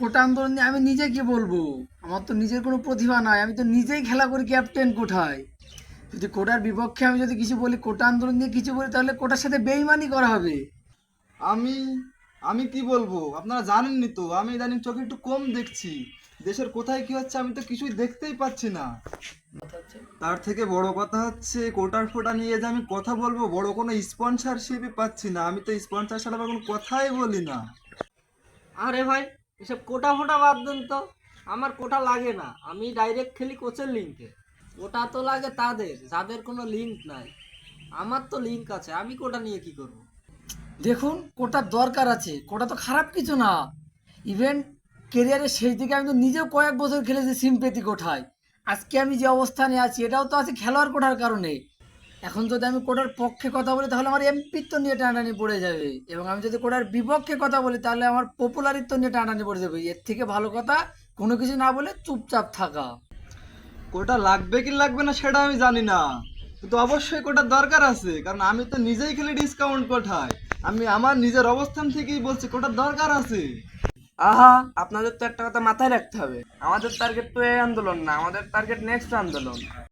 কোটা আন্দোলন নিয়ে আমি নিজে কি বলব? আমার তো নিজের কোনো প্রতিভা নাই আমি তো নিজেই খেলা করি ক্যাপ্টেন কোঠায়। যদি কোটার বিপক্ষে আমি যদি কিছু বলি কোটা আন্দোলন নিয়ে কিছু বলি তাহলে কোটার সাথে বেইমানি করা হবে। আমি আমি কি বলব? আপনারা জানেননি তো আমি ইদানিং চোখে একটু কম দেখছি। দেশের কোথায় কি হচ্ছে আমি তো কিছুই দেখতেই পাচ্ছি না। তার থেকে বড় কথা হচ্ছে কোটার ফোটা নিয়ে যে আমি কথা বলব বড় কোনো স্পন্সরশিপই পাচ্ছি না। আমি তো স্পন্সর ছাড়া কোনো কথাই বলি না। আরে ভাই এসব কোটা ফোটা বাদ দেন তো। আমার কোটা লাগে না। আমি ডাইরেক্ট খেলি কোচের লিঙ্কে কোটা তো লাগে তাদের, যাদের কোনো লিঙ্ক নাই। আমার তো লিঙ্ক আছে, আমি কোটা নিয়ে কি করব? দেখুন, কোটার দরকার আছে। কোটা তো খারাপ কিছু না। ইভেন কেরিয়ারের শেষ দিকে আমি তো নিজেও কয়েক বছর খেলেছি সিম্পেতি কোঠায়। আজকে আমি যে অবস্থানে আছি, এটাও তো আছে খেলোয়াড় কোঠার কারণে। এখন যদি আমি কোটার পক্ষে কথা বলি তাহলে আমার এমপিত্ব নিয়ে টানাটানি পড়ে যাবে। এবং আমি যদি কোটার বিপক্ষে কথা বলি তাহলে আমার পপুলারিত্ব নিয়ে টানাটানি পড়ে যাবে। এর থেকে ভালো কথা কোনো কিছু না বলে চুপচাপ থাকা। কোটা লাগবে কি লাগবে না সেটা আমি জানি না। কিন্তু অবশ্যই কোটার দরকার আছে। কারণ আমি তো নিজেই খেলি ডিসকাউন্ট কোঠায় আমি আমার নিজের অবস্থান থেকেই বলছি কোটার দরকার আছে। আহা আপনাদের তো একটা কথা মাথায় রাখতে হবে। আমাদের টার্গেট তো এই আন্দোলন না আমাদের টার্গেট নেক্সট আন্দোলন।